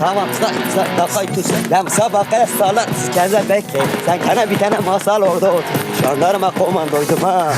Tamam say say dakikayı tut. Ben sabahaya sağlar sikerler bekle. Sen kana bir tane masal orada otur. Jandarma komandoydum ha.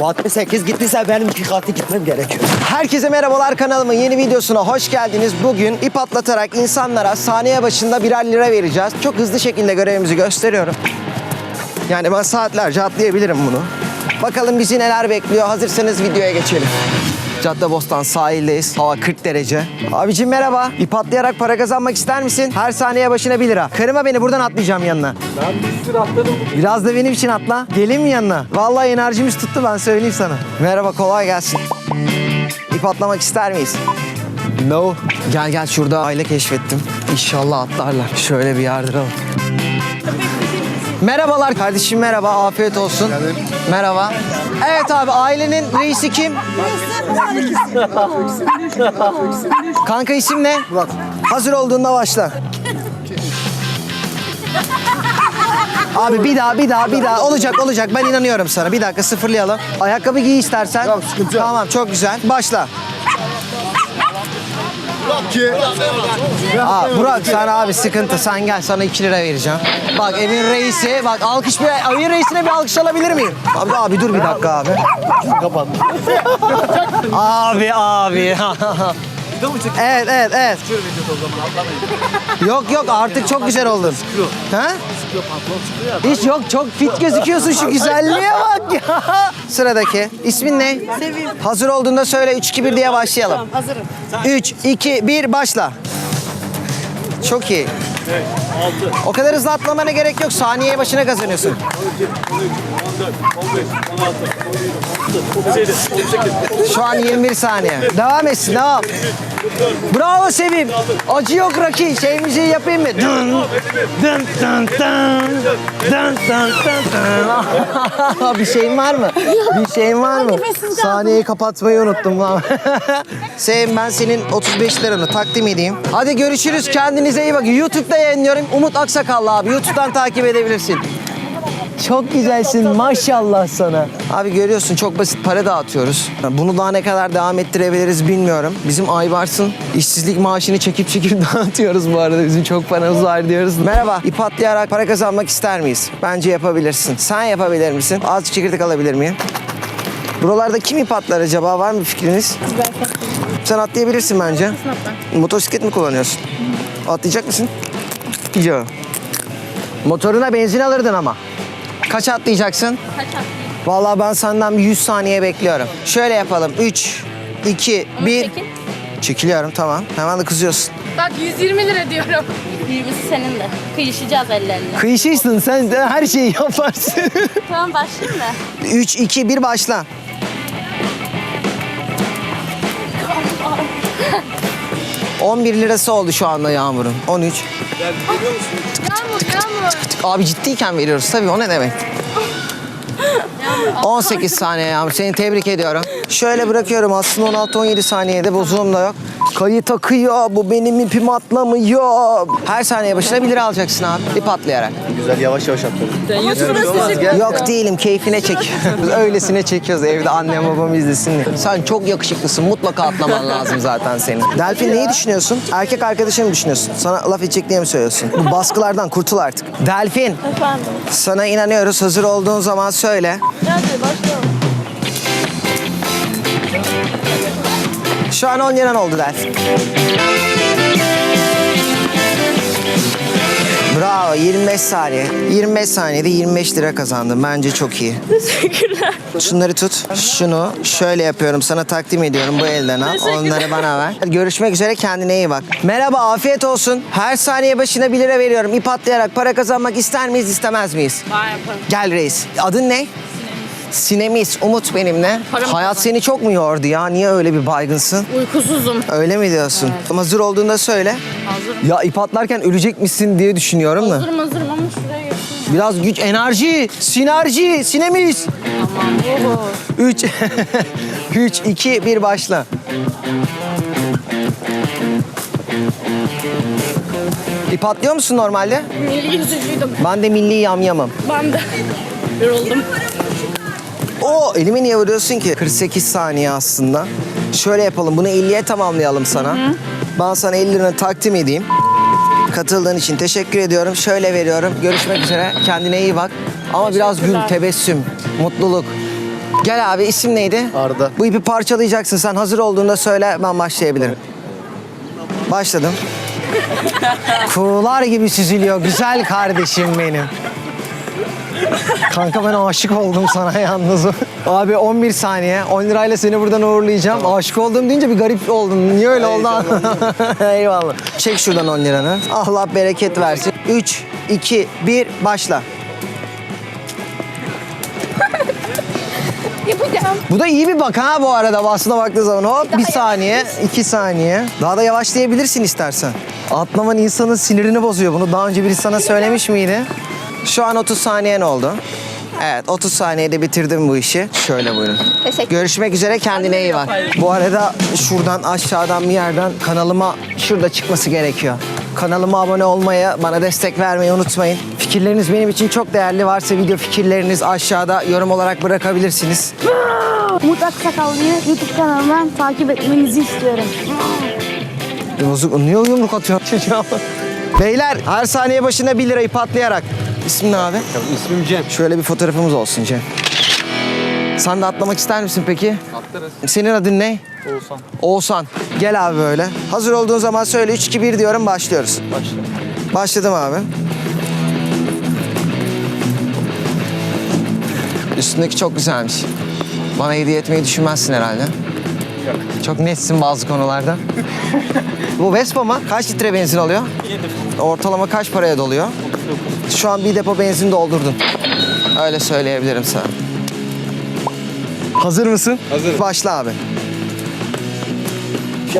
Bu 68 gittiyse benim iki katı gitmem gerekiyor. Herkese merhabalar kanalımın yeni videosuna hoş geldiniz. Bugün ip atlatarak insanlara saniye başında birer lira vereceğiz. Çok hızlı şekilde görevimizi gösteriyorum. Yani ben saatlerce atlayabilirim bunu. Bakalım bizi neler bekliyor. Hazırsanız videoya geçelim. Caddebostan sahildeyiz. Hava 40 derece. Abicim merhaba. İp atlayarak para kazanmak ister misin? Her saniye başına 1 lira. Kırma beni buradan atlayacağım yanına. Ben bir sürü atladım. Biraz da benim için atla. Gelin mi yanına? Vallahi enerjimiz tuttu ben söyleyeyim sana. Merhaba kolay gelsin. İp atlamak ister miyiz? No. Gel gel şurada aile keşfettim. İnşallah atlarlar. Şöyle bir yardıralım. Merhabalar kardeşim merhaba afiyet olsun. Merhaba. Evet abi ailenin reisi kim? Kanka isim ne? Murat. Hazır olduğunda başla. Abi bir daha bir daha bir daha olacak olacak ben inanıyorum sana. Bir dakika sıfırlayalım. Ayakkabı giy istersen. Tamam, sıkıntı yok. Tamam çok güzel. Başla. Ki. Aa, Burak sen abi sıkıntı. Sen gel sana 2 lira vereceğim. Bak evin reisi. Bak alkış bir evin reisine bir alkış alabilir miyim? Abi, abi dur bir dakika abi. Kapat. Abi abi. evet evet evet. Yok yok artık çok güzel oldun. Ha? Hiç yok çok fit gözüküyorsun şu güzelliğe bak ya. Sıradaki. İsmin ne? Sevim. Hazır olduğunda söyle 3 2 1 diye başlayalım. Hazırım. 3 2 1 başla. Çok iyi. O kadar hızlı atlamana gerek yok. Saniye başına kazanıyorsun. 17, 18, Şu an 21 saniye. Devam etsin, devam. Bravo Sevim. Acı yok Raki. Şey müziği yapayım mı? Dın, dın, dın, dın, dın, dın, dın, dın. bir şeyin var mı? Bir şeyin var mı? Saniyeyi kapatmayı unuttum lan. Sevim ben senin 35 liranı takdim edeyim. Hadi görüşürüz. Kendinize iyi bakın. YouTube'da yayınlıyorum. Umut Aksakallı abi. YouTube'dan takip edebilirsin. Çok güzelsin maşallah sana. Abi görüyorsun çok basit para dağıtıyoruz. Bunu daha ne kadar devam ettirebiliriz bilmiyorum. Bizim Aybars'ın işsizlik maaşını çekip çekip dağıtıyoruz bu arada. Bizim çok paramız var diyoruz. Merhaba. İp atlayarak para kazanmak ister miyiz? Bence yapabilirsin. Sen yapabilir misin? Azıcık çekirdek alabilir miyim? Buralarda kim ip atlar acaba? Var mı fikriniz? Sen atlayabilirsin bence. Motosiklet mi kullanıyorsun? Atlayacak mısın? Yok. Motoruna benzin alırdın ama. Kaç atlayacaksın? Kaç atlayayım? Vallahi ben senden bir 100 saniye bekliyorum. Şöyle yapalım. 3, 2, 1. çekin. Çekiliyorum tamam. Hemen de kızıyorsun. Bak 120 lira diyorum. Büyümesi senin de. Kıyışacağız ellerine. Kıyışıysın sen de her şeyi yaparsın. tamam başlayayım mı? 3, 2, 1 başla. ...11 lirası oldu şu anda Yağmur'un. 13. Yağmur yağmur. Abi ciddiyken veriyoruz tabii o ne demek? 18 saniye Yağmur seni tebrik ediyorum. Şöyle bırakıyorum aslında 16-17 saniyede bozuğum da yok. Kayıt akıyor bu benim ipim atlamıyor. Her saniye başına 1 lira alacaksın abi ip atlayarak. Güzel yavaş yavaş atladım. Yok değilim keyfine çekiyoruz. Öylesine çekiyoruz evde annem babam izlesin diye. Sen çok yakışıklısın mutlaka atlaman lazım zaten senin. Delfin neyi düşünüyorsun? Erkek arkadaşını mı düşünüyorsun? Sana laf edecek diye mi söylüyorsun? Bu baskılardan kurtul artık. Delfin Efendim. sana inanıyoruz. Hazır olduğun zaman söyle. Hadi başlayalım. Şu an 10 liran oldu Delfin. Bravo 25 saniye. 25 saniyede 25 lira kazandım. Bence çok iyi. Teşekkürler. Şunları tut. Şunu şöyle yapıyorum. Sana takdim ediyorum. Bu elden al. Teşekkürler. Onları bana ver. Görüşmek üzere. Kendine iyi bak. Merhaba. Afiyet olsun. Her saniye başına 1 lira veriyorum. İp atlayarak para kazanmak ister miyiz, istemez miyiz? Var yaparım. Gel reis. Adın ne? Sinemiz. Umut benimle. Paramı Hayat kazan. seni çok mu yordu ya? Niye öyle bir baygınsın? Uykusuzum. Öyle mi diyorsun? Hazır olduğunda söyle. Hazırım. Ya ip atlarken ölecekmişsin diye düşünüyorum da. Hazırım hazırım ama şuraya geçeyim. Biraz güç, enerji, sinerji, sinemiz. Tamam. Oho. 3 3 2 1 başla. İp atlıyor musun normalde? Milli yüzücüydüm. Ben de milli yamyamım. Ben de. Yoruldum. O elimi niye vuruyorsun ki? 48 saniye aslında. Şöyle yapalım. Bunu 50'ye tamamlayalım sana. Ben sana 50 liranı takdim edeyim. Katıldığın için teşekkür ediyorum. Şöyle veriyorum. Görüşmek üzere. Kendine iyi bak. Ama biraz gül, tebessüm, mutluluk. Gel abi isim neydi? Arda. Bu ipi parçalayacaksın. Sen hazır olduğunda söyle ben başlayabilirim. Başladım. Kuğular gibi süzülüyor güzel kardeşim benim. Kanka ben aşık oldum sana yalnız. Abi 11 saniye. 10 lirayla seni buradan uğurlayacağım. Aşık oldum deyince bir garip oldun. Niye öyle oldu? Eyvallah. Çek şuradan 10 liranı. Allah bereket versin. 3, 2, 1 başla. Yapacağım. Bu da iyi bir bak ha bu arada aslına baktığı zaman. Hop bir saniye, iki saniye. Daha da yavaşlayabilirsin istersen. Atlaman insanın sinirini bozuyor. Bunu daha önce biri sana söylemiş miydi? Şu an 30 saniyen oldu. Evet 30 saniyede bitirdim bu işi. Şöyle buyurun. Teşekkür Görüşmek üzere kendine iyi bak. Bu arada şuradan aşağıdan bir yerden kanalıma şurada çıkması gerekiyor. Kanalıma abone olmayı, bana destek vermeyi unutmayın. Fikirleriniz benim için çok değerli. Varsa video fikirleriniz aşağıda yorum olarak bırakabilirsiniz. Umut Aksakallı'yı YouTube kanalından takip etmenizi istiyorum. Bozuk niye yumruk atıyorsun? Beyler her saniye başına 1 lirayı patlayarak. İsmin ne abi? İsmim Cem. Şöyle bir fotoğrafımız olsun Cem. Sen de atlamak ister misin peki? Atlarız. Senin adın ne? Oğuzhan. Oğuzhan. Gel abi böyle. Hazır olduğun zaman söyle 3 2 1 diyorum başlıyoruz. Başla. Başladım abi. Üstündeki çok güzelmiş. Bana hediye etmeyi düşünmezsin herhalde. Yok. Çok netsin bazı konularda. Bu Vespa mı? Kaç litre benzin alıyor? Ortalama kaç paraya doluyor? Şu an bir depo benzin doldurdun. Öyle söyleyebilirim sana. Hazır mısın? Hazırım. Başla abi.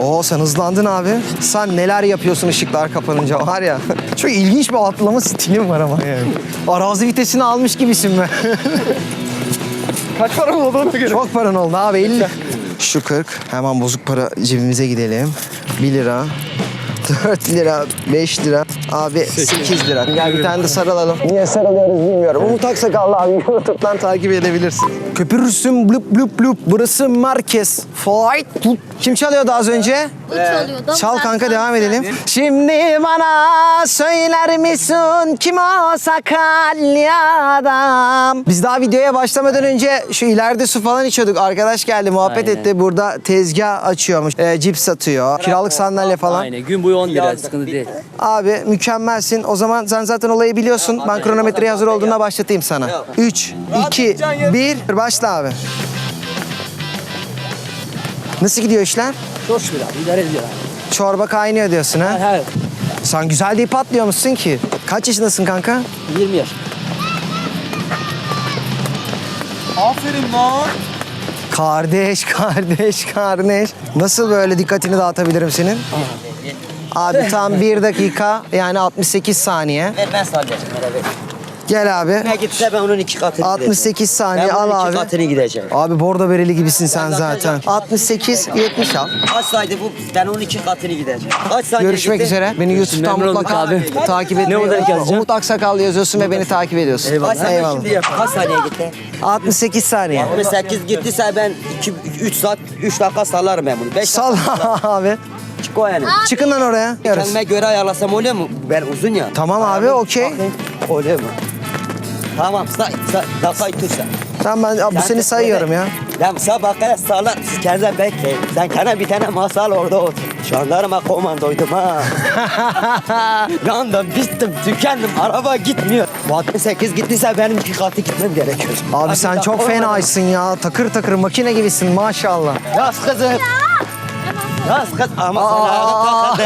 Oo sen hızlandın abi. Sen neler yapıyorsun ışıklar kapanınca var ya. Çok ilginç bir atlama stilin var ama yani. Arazi vitesini almış gibisin be. Kaç para oldu ona göre? Çok paran oldu abi 50. Şu 40. Hemen bozuk para cebimize gidelim. 1 lira. 4 lira, 5 lira, abi 8 lira. Gel bir tane de sarılalım. Niye sarılıyoruz bilmiyorum. Umut Aksakallı abi YouTube'dan takip edebilirsin. Köpürürsün blup blup blup. Burası merkez. Fight. Blup. Kim çalıyordu az önce? Bu çalıyordu. Çal kanka devam edelim. Şimdi bana söyler misin kim o sakallı adam? Biz daha videoya başlamadan önce şu ileride su falan içiyorduk. Arkadaş geldi muhabbet Aynen. etti. Burada tezgah açıyormuş. Ee, cips satıyor. Kiralık sandalye falan. Aynen gün boyu 10 lira sıkıntı değil. Abi mükemmelsin. O zaman sen zaten olayı biliyorsun. Ben kronometreye hazır olduğunda başlatayım sana. 3, 2, 1. Başla abi. Nasıl gidiyor işler? Çok şükür abi idare ediyor abi. Çorba kaynıyor diyorsun ha? Her Sen güzel deyip atlıyormuşsun ki. Kaç yaşındasın kanka? 20 yaş. Aferin lan. Kardeş, kardeş, kardeş. Nasıl böyle dikkatini dağıtabilirim senin? Abi tam bir dakika yani 68 saniye. Ver ben sallayacağım. ver, ver. Gel abi. Ne gitse ben onun iki katını 68 gideceğim. saniye ben bunun al iki abi. katını gideceğim. Abi bordo bereli gibisin sen zaten. 68, 70 al. Kaç saydı bu? Ben onun iki katını gideceğim. Kaç saniye Görüşmek gitti? üzere. Beni YouTube'dan Memnun olduk mutlaka abi. takip etmeyi Ne olarak yazacağım? Umut Aksakal yazıyorsun ve beni takip ediyorsun. Kaç saniye Eyvallah. şimdi yap? Kaç saniye gitti? 68 saniye. 68 gittiyse ben 2 3 saat 3 dakika sallarım ben bunu. 5 Sal abi. Çık o yani. Çıkın lan oraya. Yarız. Kendime göre ayarlasam oluyor mu? Ben uzun ya. Tamam abi okey. Bakayım, Oluyor mu? Tamam say, say, dakikayı tut sen. Tamam ben bu Sen seni sayıyorum ya. Ben sabah kadar sağlar, siz kendinize bekleyin. Sen kendine bir tane masal orada otur. Jandarma komandoydum ha. Yandım, bittim, tükendim, araba gitmiyor. Bu 68 gittiyse benim iki katı gitmem gerekiyor. Abi sen çok fenaysın ya. Takır takır makine gibisin maşallah. Yaz kızım. Yaz kız ama sen ayağa kalkadın.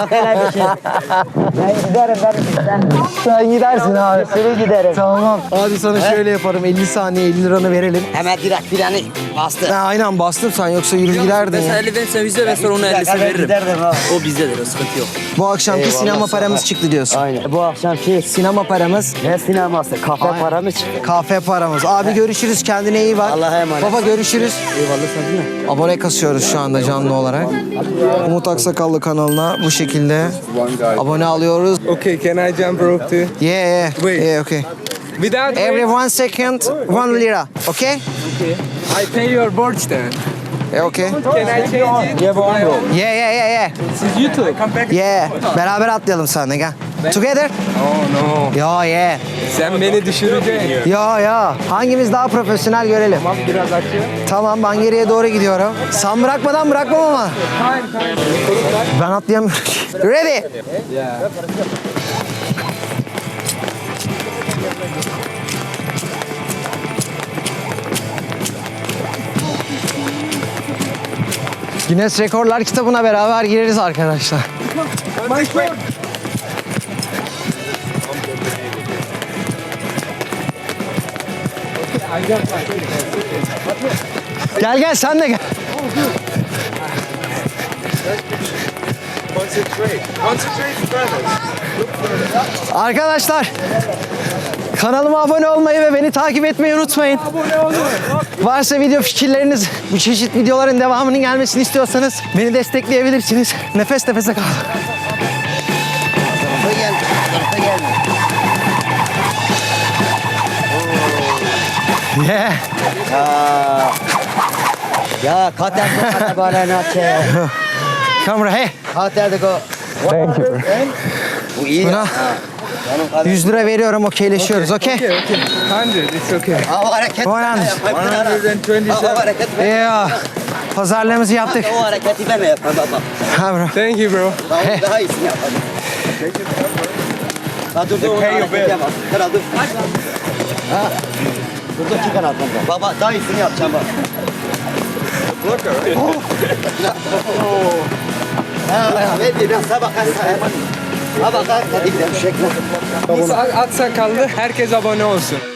Yok öyle bir şey. Ben giderim ben Sen gidersin abi. Seni giderim. Tamam. Abi sana şöyle yaparım. 50 saniye 50 liranı verelim. Hemen direkt freni bastı. Ha, aynen bastım sen yoksa yürür giderdin Mesela ya. 50 verirsen 100'e ben sonra onu 50'sine Ben veririm. giderdim ha. O bizdedir o sıkıntı yok. Bu akşamki Eyvallah, sinema ol. paramız çıktı diyorsun. Aynen. Bu akşam şey Sinema paramız, ne sineması? Kafe Aynen. paramız çıktı. kahve paramız. Abi görüşürüz kendine iyi bak. Allah'a emanet. Baba görüşürüz. Eyvallah sen? Abone kasıyoruz şu anda canlı olarak. Umut Aksakallı kanalına bu şekilde abone alıyoruz. Okay, can I jump rope too? Yeah, yeah, Wait. yeah, okay. Without Every one second, one lira, okay? I pay your board then. E okay. Can I change it? You have one roll. Yeah yeah yeah yeah. This is YouTube. Yeah. Beraber atlayalım seninle gel. Together? Oh no. Yo yeah. Sen beni düşüreceksin. Yo yo. Hangimiz daha profesyonel görelim. Tamam biraz açı. Tamam ben geriye doğru gidiyorum. Sen bırakmadan bırakmam ama. Ben atlayamıyorum. Ready? Guinness Rekorlar kitabına beraber gireriz arkadaşlar. Gel gel sen de gel. Arkadaşlar kanalıma abone olmayı ve beni takip etmeyi unutmayın. Varsa video fikirleriniz, bu çeşit videoların devamının gelmesini istiyorsanız beni destekleyebilirsiniz. Nefes nefese kal. Yeah. Ya kater bu kater bana ne yapacak? Kamera hey. Kater de go. Thank you. Bu iyi. Buna ya. Canım kardeşim. 100 lira veriyorum okeyleşiyoruz okey? Okay, okay. 100, it's okay. O hareket. 100. Ha, o hareket. Yeah. Pazarlığımızı yaptık. O hareketi ben mi yapayım baba? Ha bro. Thank you bro. Daha, daha iyisini yapalım. Ha dur dur onu hareket yapma. Kral dur. Ha. İki kanat kanka. Baba daha iyisini yapacağım bak. Ha, ver bir biraz sabah kaç Ha bak hadi gidelim şu şekilde. Biz at sakallı herkes abone olsun.